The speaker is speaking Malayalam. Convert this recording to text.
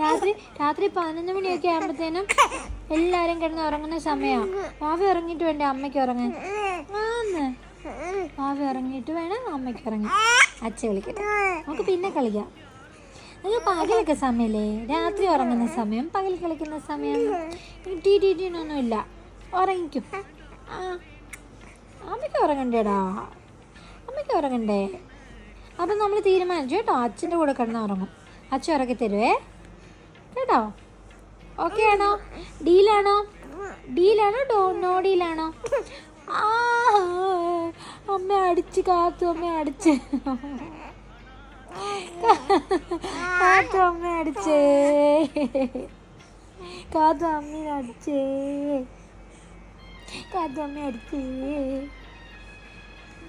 രാത്രി രാത്രി പതിനൊന്ന് മണിയൊക്കെ ആകുമ്പോഴത്തേനും എല്ലാരും കിടന്ന് ഉറങ്ങുന്ന സമയമാണ് ഭാവി ഉറങ്ങിയിട്ട് വേണ്ടേ അമ്മയ്ക്ക് ഉറങ്ങാൻ? ആന്ന് വാവ ഉറങ്ങിയിട്ട് വേണം അമ്മയ്ക്ക് ഉറങ്ങാൻ. അച്ഛ കളിക്കട്ടെ നമുക്ക് പിന്നെ കളിക്കാം. അത് പകലൊക്കെ സമയല്ലേ? രാത്രി ഉറങ്ങുന്ന സമയം പകൽ കളിക്കുന്ന സമയം. ടി ടി ടി ഒന്നും ഇല്ല ഉറങ്ങിക്കും. ആ. അമ്മയ്ക്ക് ഉറങ്ങണ്ടേടാ. അമ്മയ്ക്ക് ഉറങ്ങണ്ടേ? അപ്പം നമ്മൾ തീരുമാനിച്ചു കേട്ടോ. അച്ഛന്റെ കൂടെ കിടന്ന് ഉറങ്ങും അച്ഛൻ ഉറക്കി തരുവേ. കേട്ടോ? ഓക്കെ ആണോ? ഡീലാണോ ഡീലാണോ ഡോ നോ ഡീലാണോ അമ്മ അടിച്ച് കാത്തു അമ്മ അടിച്ച്. കാത്തു അമ്മ അടിച്ച്. കാത്തു അമ്മ അടിച്ചേ. കാത്തു അമ്മ അടിച്ചേ.